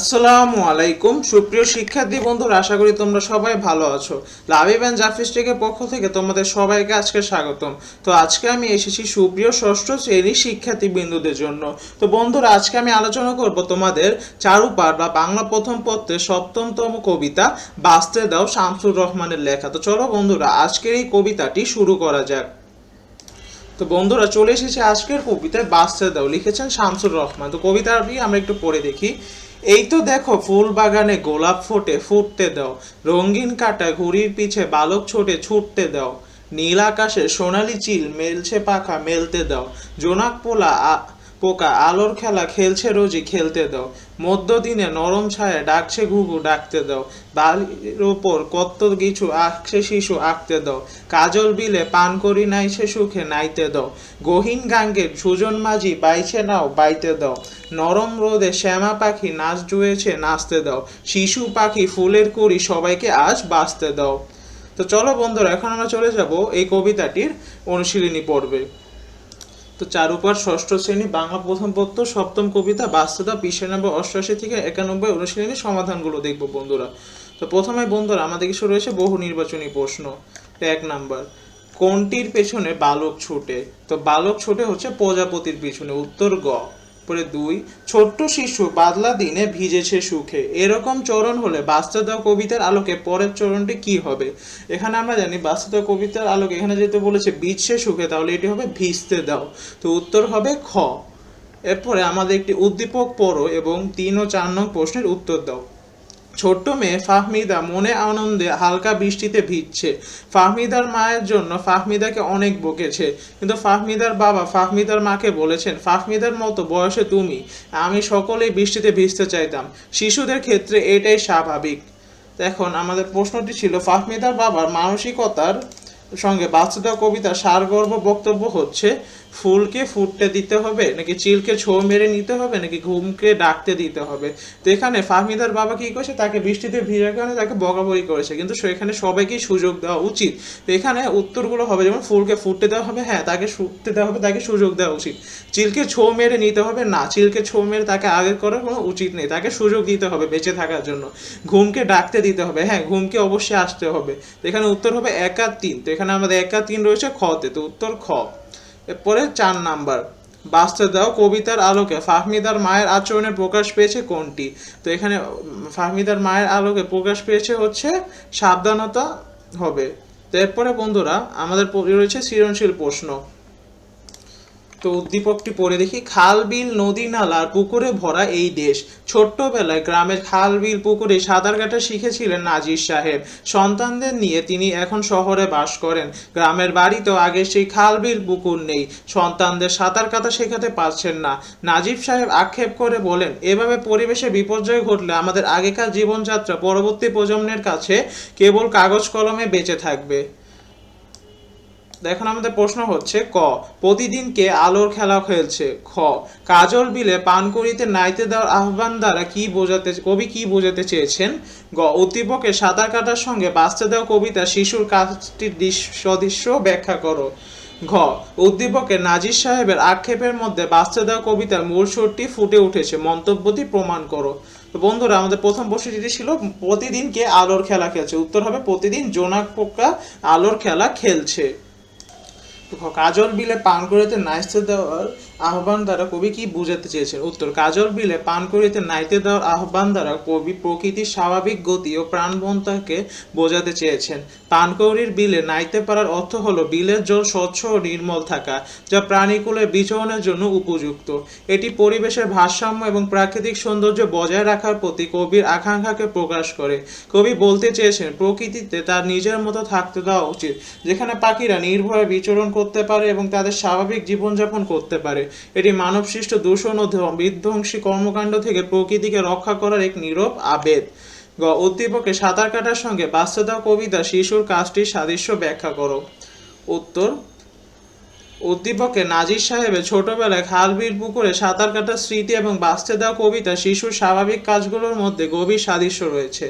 আসসালামু আলাইকুম। সুপ্রিয় শিক্ষার্থী বন্ধুরা, আশা করি তোমরা সবাই ভালো আছো। লাভিব অ্যান্ড জাফিস্টিকের পক্ষ থেকে তোমাদের সবাইকে আজকে স্বাগতম। তো আজকে আমি এসেছি সুপ্রিয় ষষ্ঠ শ্রেণির শিক্ষার্থী বিন্দুদের জন্য। তো বন্ধুরা, আজকে আমি আলোচনা করব তোমাদের চারুপাঠ বা বাংলা প্রথম পত্রের সপ্তমতম কবিতা, বাঁচতে দাও শামসুর রহমানের লেখা। তো চলো বন্ধুরা, আজকের এই কবিতাটি শুরু করা যাক। তো বন্ধুরা চলে এসেছে আজকের কবিতায় বাসতে দাও লিখেছেন শামসুর রহমান। তো কবিতাটি আমরা একটু পড়ে দেখি। এই তো দেখো ফুল বাগানে গোলাপ ফোটে, ফুটতে দাও। রঙিন কাটা ঘুড়ির পিছে বালক ছোটে, ছুটতে দাও। নীল আকাশে সোনালি চিল, মেলছে পাখা, মেলতে দাও। জোনাক পোলা পোকা, আলোর খেলা, খেলছে রোজি খেলতে দাও। মধ্যদিনে নরম ছায়া ডাকছে ঘুঘু ডাকতে দাও। বালির ওপর কত কিছু আঁকছে শিশু, আঁকতে দাও। কাজল বিলে পান করি নাইছে সুখে, নাইতে দাও। গহীন গাঙ্গে সুজন মাঝি বাইছে নাও, বাইতে দাও। নরম রোদে শ্যামা পাখি নাচ জুয়েছে, নাচতে দাও। শিশু পাখি ফুলের কুড়ি, সবাইকে আজ বাঁচতে দাও। তো চলো বন্ধুরা, এখন আমরা চলে যাব এই কবিতাটির অনুশীলনী পর্বে। তো চারুপার ষষ্ঠ শ্রেণি বাংলা প্রথম পত্র সপ্তম কবিতা বাস্তবতা বিশে নম্বর অষ্টআশি থেকে একানব্বই অনুশীলনী সমাধানগুলো দেখব বন্ধুরা। তো প্রথমে বন্ধুরা, আমাদের কিছু রয়েছে বহু নির্বাচনী প্রশ্ন। এক নাম্বার, কোনটির পেছনে বালক ছুটে? তো বালক ছুটে হচ্ছে প্রজাপতির পিছনে, উত্তর গ। পরে দুই, ছোট্ট শিশু বাদলা দিনে ভিজেছে সুখে। এরকম চরণ হলে বাস্তবতা কবিতার আলোকে পরের চরণটি কি হবে? এখানে আমরা জানি বাস্তবতা কবিতার আলোকে এখানে যেহেতু বলেছে ভিজছে সুখে, তাহলে এটি হবে ভিজতে দাও। তো উত্তর হবে খ। এরপরে আমাদের একটি উদ্দীপক পড়ো এবং তিন ও চার নং প্রশ্নের উত্তর দাও। ছোট্ট মেয়ে ফাহমিদা মনে আনন্দে হালকা বৃষ্টিতে ভিজছে। ফাহমিদার মায়ের জন্য ফাহমিদাকে অনেক বকেছে। কিন্তু ফাহমিদার বাবা ফাহমিদার মাকে বলেছেন, ফাহমিদার মতো বয়সে তুমি, আমি সকলেই বৃষ্টিতে ভিজতে চাইতাম। শিশুদের ক্ষেত্রে এটাই স্বাভাবিক। এখন আমাদের প্রশ্নটি ছিল, ফাহমিদার বাবার মানসিকতার সঙ্গে বাস্তবতা কবিতার সারগর্ভ বক্তব্য হচ্ছে ফুলকে ফুটতে দিতে হবে, নাকি চিলকে ছো মেরে নিতে হবে, নাকি ঘুমকে ডাকতে দিতে হবে? তো এখানে ফাহমিদার বাবা কি করেছে? তাকে বৃষ্টিতে ভিজার কারণে তাকে বকাবকি করেছে। কিন্তু সেখানে সবাইকেই সুযোগ দেওয়া উচিত। তো এখানে উত্তরগুলো হবে, যেমন ফুলকে ফুটতে দেওয়া হবে হ্যাঁ তাকে ফুটতে দেওয়া হবে, তাকে সুযোগ দেওয়া উচিত। চিলকে ছো মেরে নিতে হবে, না, চিলকে ছো মেরে তাকে আগে করার কোনো উচিত নেই। তাকে সুযোগ দিতে হবে বেঁচে থাকার জন্য। ঘুমকে ডাকতে দিতে হবে হ্যাঁ ঘুমকে অবশ্যই আসতে হবে। তো এখানে উত্তর হবে এক আর তিন তো এখানে আমাদের এক আর তিন রয়েছে খতে তো উত্তর খ। এরপরে চার নাম্বার। বাঁচতে দাও কবিতার আলোকে। ফাহমিদার মায়ের আচরণে প্রকাশ পেয়েছে কোনটি? তো এখানে ফাহমিদার মায়ের আলোকে প্রকাশ পেয়েছে হচ্ছে সাবধানতা হবে। তো এরপরে বন্ধুরা, আমাদের রয়েছে সৃজনশীল প্রশ্ন। তো উদ্দীপকটি পড়ে দেখি খাল বিল নদী নালা আর পুকুরে ভরা এই দেশ। ছোট্টবেলায় গ্রামের খাল বিল পুকুরে সাঁতার কাটা শিখেছিলেন নাজির সাহেব। সন্তানদের নিয়ে তিনি এখন শহরে বাস করেন। গ্রামের বাড়িতেও আগে সেই খাল বিল পুকুর নেই। সন্তানদের সাঁতার কাটা শেখাতে পারছেন না। নাজিব সাহেব আক্ষেপ করে বলেন, এভাবে পরিবেশে বিপর্যয় ঘটলে আমাদের আগেকার জীবনযাত্রা পরবর্তী প্রজন্মের কাছে কেবল কাগজ কলমে বেঁচে থাকবে। এখন আমাদের প্রশ্ন হচ্ছে, ক, প্রতিদিন কে আলোর খেলা খেলছে? খ, কাজল বিলে পান করিতে নাইতে দেওয়ার আহ্বান দ্বারা কি বোঝাতে, কবি কি বোঝাতে চেয়েছেন? গ, উদ্দীপকে সাঁতার কাটার সঙ্গে বাঁচতে দেওয়া কবিতা শিশুর কাজটির দৃশ্য- সদৃশ্য ব্যাখ্যা করো। ঘ, উদ্দীপকে নাজির সাহেবের আক্ষেপের মধ্যে বাঁচতে দেওয়া কবিতার মূল সুরটি ফুটে উঠেছে, মন্তব্যটি প্রমাণ করো। তো বন্ধুরা, আমাদের প্রথম প্রশ্নটি ছিল, প্রতিদিন কে আলোর খেলা খেলছে? উত্তর হবে, প্রতিদিন জোনাক পোকা আলোর খেলা খেলছে। কাজল বিলে পান করিতে নাইস্তে দেওয়ার আহ্বান দ্বারা কবি কি বুঝাতে চেয়েছেন? উত্তর, কাজল বিলে পান করিতে নাইতে দেওয়ার আহ্বান দ্বারা কবি প্রকৃতির স্বাভাবিক গতি ও প্রাণবন্তাকে বোঝাতে চেয়েছেন। পানকৌড়ির বিলে নাইতে পারার অর্থ হলো বিলের জল স্বচ্ছ ও নির্মল থাকা, যা প্রাণীকুলের বিচরণের জন্য উপযুক্ত। এটি পরিবেশের ভারসাম্য এবং প্রাকৃতিক সৌন্দর্য বজায় রাখার প্রতি কবির আকাঙ্ক্ষাকে প্রকাশ করে। কবি বলতে চেয়েছেন, প্রকৃতিতে তার নিজের মতো থাকতে দেওয়া উচিত, যেখানে পাখিরা নির্ভয়ে বিচরণ করতে পারে এবং তাদের স্বাভাবিক জীবনযাপন করতে পারে। এটি মানবসৃষ্ট দূষণ ও বিধ্বংসী কর্মকাণ্ড থেকে প্রকৃতিকে রক্ষা করার এক নীরব আবেদ গ, উদ্দীপকে সাঁতার কাটার সঙ্গে বাস্তবতা কবিতা শিশুর কাজটির সাদৃশ্য ব্যাখ্যা করো। উত্তর, উদ্দীপকে নাজির সাহেবের ছোটবেলায় খাল বিল পুকুরে সাঁতার কাটার স্মৃতি এবং বাঁচতে দেওয়া কবিতা শিশুর স্বাভাবিক কাজগুলোর মধ্যে গভীর সাদৃশ্য রয়েছে।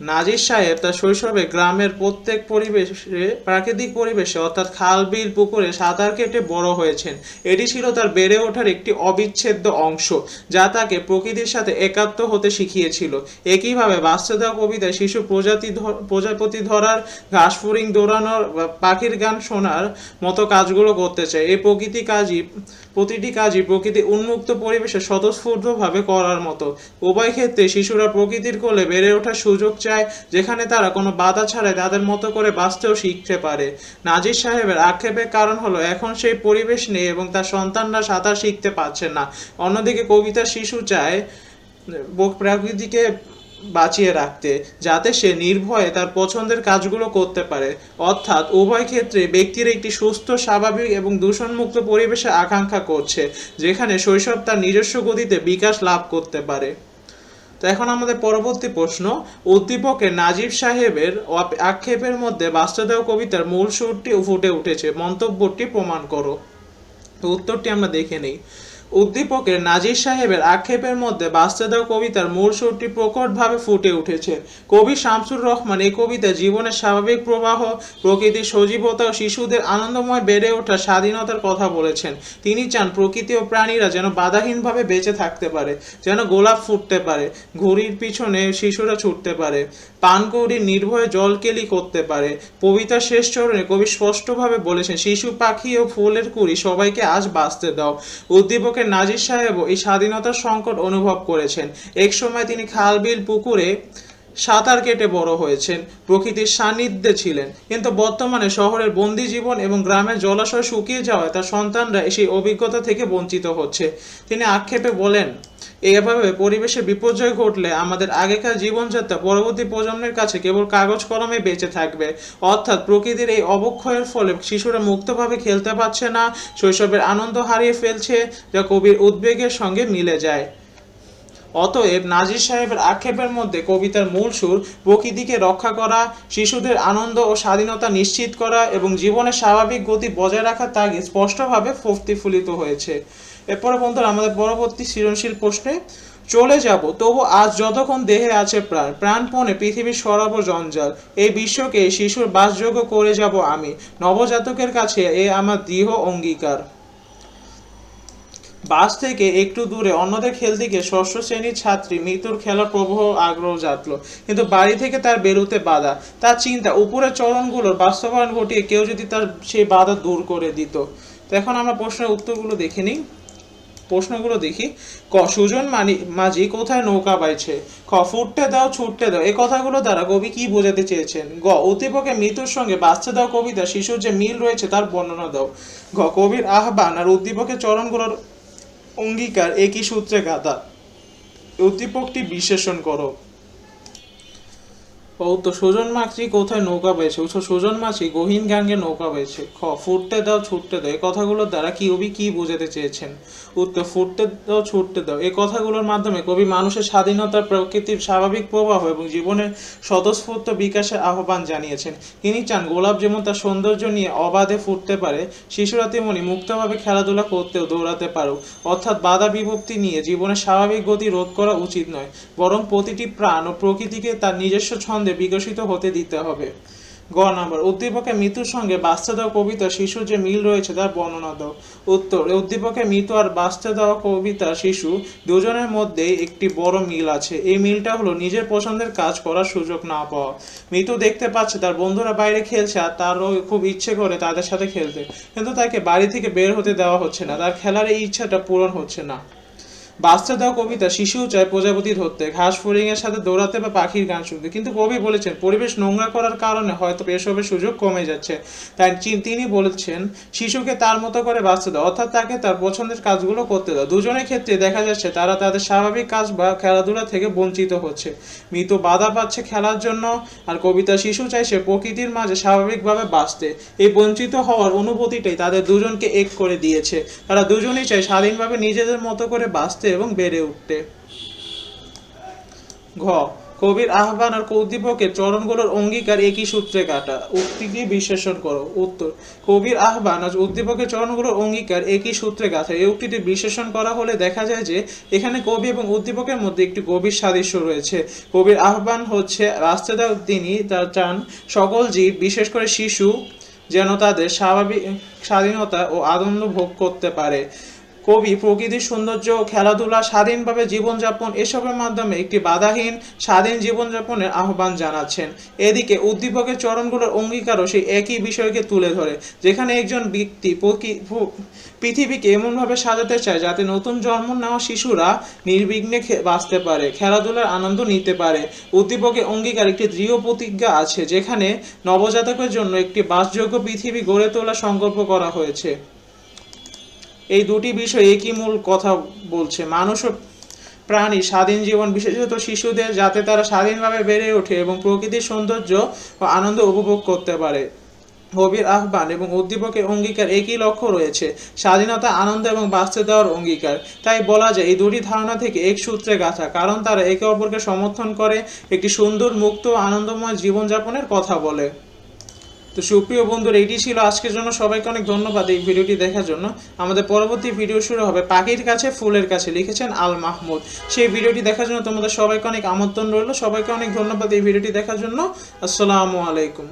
নাজির সাহেব তার শৈশবে গ্রামের প্রত্যেক পরিবেশে, প্রাকৃতিক পরিবেশে, অর্থাৎ খাল, বিল, পুকুরে সাঁতার কেটে বড় হয়েছেন। এটি ছিল তার বেড়ে ওঠার একটি অবিচ্ছেদ্য অংশ, যা তাকে প্রকৃতির সাথে একাত্ম হতে শিখিয়েছিল। একইভাবে বাচ্চাদা কবিতায় শিশু প্রজাতি প্রজাপতি ধরার, ঘাস ফুরিং দৌড়ানোর পাখির গান শোনার মতো কাজগুলো করতে চায়। এই প্রকৃতি কাজই, প্রতিটি কাজই প্রকৃতি উন্মুক্ত পরিবেশে স্বতঃস্ফূর্তভাবে করার মতো। উভয় ক্ষেত্রে শিশুরা প্রকৃতির কোলে বেড়ে ওঠার সুযোগ চায়, যেখানে তারা কোনো বাধা ছাড়াই তাদের মতো করে বাঁচতেও শিখতে পারে। নাজির সাহেবের আক্ষেপের কারণ হলো, এখন সেই পরিবেশ নেই এবং তার সন্তানরা সাঁতার শিখতে পারছে না। অন্যদিকে কবিতা শিশু চায় প্রকৃতিকে বাঁচিয়ে রাখতে, যাতে সে নির্ভয়ে তার পছন্দের কাজগুলো করতে পারে। অর্থাৎ উভয় ক্ষেত্রে ব্যক্তির একটি সুস্থ, স্বাভাবিক এবং দূষণমুক্ত পরিবেশে আকাঙ্ক্ষা করছে, যেখানে শৈশব তার নিজস্ব গতিতে বিকাশ লাভ করতে পারে। তো এখন আমাদের পরবর্তী প্রশ্ন উদ্দীপকের নাজিব সাহেবের আক্ষেপের মধ্যে বাস্তদেও কবিতার মূল সুরটি ফুটে উঠেছে। মন্তব্যটি প্রমাণ করো। তো উত্তরটি আমরা দেখে নেই। উদ্দীপকের নাজির সাহেবের আক্ষেপের মধ্যে বাস্তবেও কবিতার মূল সুরটি প্রকটভাবে ফুটে উঠেছে। কবি শামসুর রহমান এই কবিতা জীবনের স্বাভাবিক প্রবাহ, প্রকৃতির সজীবতা ও শিশুদের আনন্দময় বেড়ে ওঠা স্বাধীনতার কথা বলেছেন। তিনি চান প্রকৃতি ও প্রাণীরা যেন বাধাহীনভাবে বেঁচে থাকতে পারে, যেন গোলাপ ফুটতে পারে, ঘুড়ির পিছনে শিশুরা ছুটতে পারে, পানকৌড়ি নির্ভয়ে জলকেলি করতে পারে। কবিতার শেষ চরণে কবি স্পষ্টভাবে বলেছেন, শিশু, পাখি ও ফুলের কুড়ি সবাইকে আজ বাঁচতে দাও। উদ্দীপকের নাজির সাহেবও এই স্বাধীনতার সংকট অনুভব করেছেন। এক সময় তিনি খালবিল পুকুরে সাঁতার কেটে বড় হয়েছেন, প্রকৃতির সান্নিধ্যে ছিলেন। কিন্তু বর্তমানে শহরের বন্দি জীবন এবং গ্রামের জলাশয় শুকিয়ে যাওয়ায় তার সন্তানরা সেই অভিজ্ঞতা থেকে বঞ্চিত হচ্ছে। তিনি আক্ষেপে বলেন এভাবে পরিবেশে বিপর্যয় ঘটলে আমাদের আগেকার জীবনযাত্রা পরবর্তী প্রজন্মের কাছে কেবল কাগজ কলমে বেঁচে থাকবে। অর্থাৎ প্রকৃতির এই অবক্ষয়ের ফলে শিশুরা মুক্তভাবে খেলতে পারছে না, শৈশবের আনন্দ হারিয়ে ফেলছে যা কবির উদ্বেগের সঙ্গে মিলে যায়। অতএব নাজির সাহেবের আক্ষেপের মধ্যে কবিতার মূল সুর, প্রকৃতিকে রক্ষা করা, শিশুদের আনন্দ ও স্বাধীনতা নিশ্চিত করা এবং জীবনের স্বাভাবিক গতি বজায় রাখার তাগিদ স্পষ্টভাবে প্রতিফলিত হয়েছে। এরপরে বন্ধুরা, আমাদের পরবর্তী সৃজনশীল প্রশ্নে চলে যাব। তবু আজ যতক্ষণ দেহে আছে প্রাণ, প্রাণপণে পৃথিবীর সরব জঞ্জাল এই বিশ্বকে শিশুর বাসযোগ্য করে যাব আমি। নবজাতকের কাছে এ আমার দৃঢ় অঙ্গীকার। বাস থেকে একটু দূরে, অন্যদের খেল গিয়ে ষষ্ঠ শ্রেণির ছাত্রী মৃত্যুর খেলার প্রবহ আগ্রহ জাতলো কিন্তু বাড়ি থেকে তার বেরোতে বাধা, তার চিন্তা, উপরের চরণগুলোর বাস্তবায়ন ঘটিয়ে কেউ যদি তার সেই বাধা দূর করে দিত। তো এখন আমরা প্রশ্নের উত্তরগুলো দেখে নিই। প্রশ্নগুলো দেখি। ক, সুজন মানি, মাঝি, কোথায় নৌকা বাইছে? খ, ফুটতে দাও, ছুটতে দাও। এই কথাগুলো দ্বারা কবি কি বোঝাতে চেয়েছেন? গ অতিপকে মৃত্যুর সঙ্গে বাঁচতে দাও কবিতা, শিশুর যে মিল রয়েছে তার বর্ণনা দাও। ঘ কবির আহ্বান আর উদ্দীপকের চরণগুলোর অঙ্গীকার একই সূত্রে গাদা উদ্দীপকটি বিশ্লেষণ করো। তো সুজন মাছি কোথায় নৌকা পেয়েছে উৎস সুজন মাছি গহীন গাঙ্গে নৌকা পেয়েছে খ, ফুটতে দাও, ছুটতে দাও। এই কথাগুলোর দ্বারা কি কবি কি বোঝাতে চেয়েছেন? উত্তর, ফুটতে দাও, ছুটতে দাও। এই কথাগুলোর মাধ্যমে কবি মানুষের স্বাধীনতার প্রকৃতির স্বাভাবিক প্রবাহ এবং জীবনের স্বতঃস্ফূর্ত বিকাশের আহ্বান জানিয়েছেন। তিনি চান গোলাপ যেমন তার সৌন্দর্য নিয়ে অবাধে ফুটতে পারে, শিশুরা তেমনি মুক্তভাবে খেলাধুলা করতেও দৌড়াতে পারুক। অর্থাৎ বাধা বিভক্তি নিয়ে জীবনের স্বাভাবিক গতি রোধ করা উচিত নয়, বরং প্রতিটি প্রাণ ও প্রকৃতিকে তার নিজস্ব ছন্দে বিকশিত হতে দিতে হবে। গ নম্বর, উদ্দীপকের মৃত্যুর সঙ্গে বাঁচতে দেওয়া কবিতা শিশুর যে মিল রয়েছে তার বর্ণনা দাও উত্তর, উদ্দীপকের মৃত্যু আর বাঁচতে দেওয়া কবিতা শিশু দুজনের মধ্যেই একটি বড় মিল আছে। এই মিলটা হলো নিজের পছন্দের কাজ করার সুযোগ না পাওয়া। মৃত্যু দেখতে পাচ্ছে তার বন্ধুরা বাইরে খেলছে আর তারও খুব ইচ্ছে করে তাদের সাথে খেলতে। কিন্তু তাকে বাড়ি থেকে বের হতে দেওয়া হচ্ছে না। তার খেলার এই ইচ্ছাটা পূরণ হচ্ছে না। বাচ্চা দেওয়া কবিতা, শিশু চায় প্রজাপতি ধরতে ঘাস ফড়িং এর সাথে দৌড়াতে বা পাখির গান শুনতে। কিন্তু কবি বলেছেন, পরিবেশ নোংরা করার কারণে হয়তো এসবের সুযোগ কমে যাচ্ছে। তাই তিনি বলেছেন, শিশুকে তার মতো করে বাঁচতে দাও, অর্থাৎ তাকে তার পছন্দের কাজগুলো করতে দাও। দুজনের ক্ষেত্রে দেখা যাচ্ছে, তারা তাদের স্বাভাবিক কাজ বা খেলাধুলা থেকে বঞ্চিত হচ্ছে। মৃত বাধা পাচ্ছে খেলার জন্য, আর কবিতা শিশু চাইছে প্রকৃতির মাঝে স্বাভাবিকভাবে বাঁচতে। এই বঞ্চিত হওয়ার অনুভূতিটাই তাদের দুজনকে এক করে দিয়েছে। তারা দুজনেই চায় স্বাধীনভাবে নিজেদের মতো করে বাঁচতে এবং বেড়ে উঠতে। ঘ, কবির আহ্বান আর কৌদ্দীপকের চরণগুলোর অঙ্গীকার একই সূত্রে কাটা। উক্তিটি বিশ্লেষণ করো। উত্তর, কবির আহ্বান আর উদ্দীপকের চরণগুলোর অঙ্গীকার একই সূত্রে গাঁথা এই উক্তিটি বিশ্লেষণ করা হলে দেখা যায় যে এখানে কবি এবং উদ্দীপকের মধ্যে একটি গভীর সাদৃশ্য রয়েছে। কবির আহ্বান হচ্ছে রাস্তে দাও তিনি তার চান সকল জীব, বিশেষ করে শিশু, যেন তাদের স্বাভাবিক স্বাধীনতা ও আনন্দ ভোগ করতে পারে। কবি, প্রকৃতির সৌন্দর্য, খেলাধুলা, স্বাধীনভাবে জীবনযাপন, এসবের মাধ্যমে একটি বাধাহীন, স্বাধীন জীবনযাপনের আহ্বান জানাচ্ছেন। এদিকে উদ্দীপকের চরণগুলোর অঙ্গীকারও সেই একই বিষয়কে তুলে ধরে, যেখানে একজন ব্যক্তি পৃথিবীকে এমনভাবে সাজাতে চায় যাতে নতুন জন্ম নেওয়া শিশুরা নির্বিঘ্নে বাঁচতে পারে, খেলাধুলার আনন্দ নিতে পারে। উদ্দীপকের অঙ্গীকার একটি দৃঢ় প্রতিজ্ঞা আছে, যেখানে নবজাতকের জন্য একটি বাসযোগ্য পৃথিবী গড়ে তোলার সংকল্প করা হয়েছে। এই দুটি বিষয় একই মূল কথা বলছে? মানুষ ও প্রাণী স্বাধীন জীবন বিশেষত শিশুদের যাতে তারা স্বাধীনভাবে বেড়ে ওঠে এবং প্রকৃতির সৌন্দর্য ও আনন্দ উপভোগ করতে পারে। হবির আহ্বান এবং উদ্দীপকের অঙ্গীকার একই লক্ষ্য রয়েছে, স্বাধীনতা, আনন্দ এবং বাঁচতে দেওয়ার অঙ্গীকার। তাই বলা যায়, এই দুটি ধারণা থেকে এক সূত্রে গাঁথা, কারণ তারা একে অপরকে সমর্থন করে একটি সুন্দর, মুক্ত আনন্দময় জীবনযাপনের কথা বলে। তো সুপ্রিয় বন্ধুর, এটি ছিল আজকের জন্য। সবাইকে অনেক ধন্যবাদ এই ভিডিওটি দেখার জন্য। আমাদের পরবর্তী ভিডিও শুরু হবে পাখির কাছে, ফুলের কাছে লিখেছেন আল মাহমুদ। সেই ভিডিওটি দেখার জন্য তোমাদের সবাইকে অনেক আমন্ত্রণ রইল। সবাইকে অনেক ধন্যবাদ এই ভিডিওটি দেখার জন্য। আসসালামু আলাইকুম।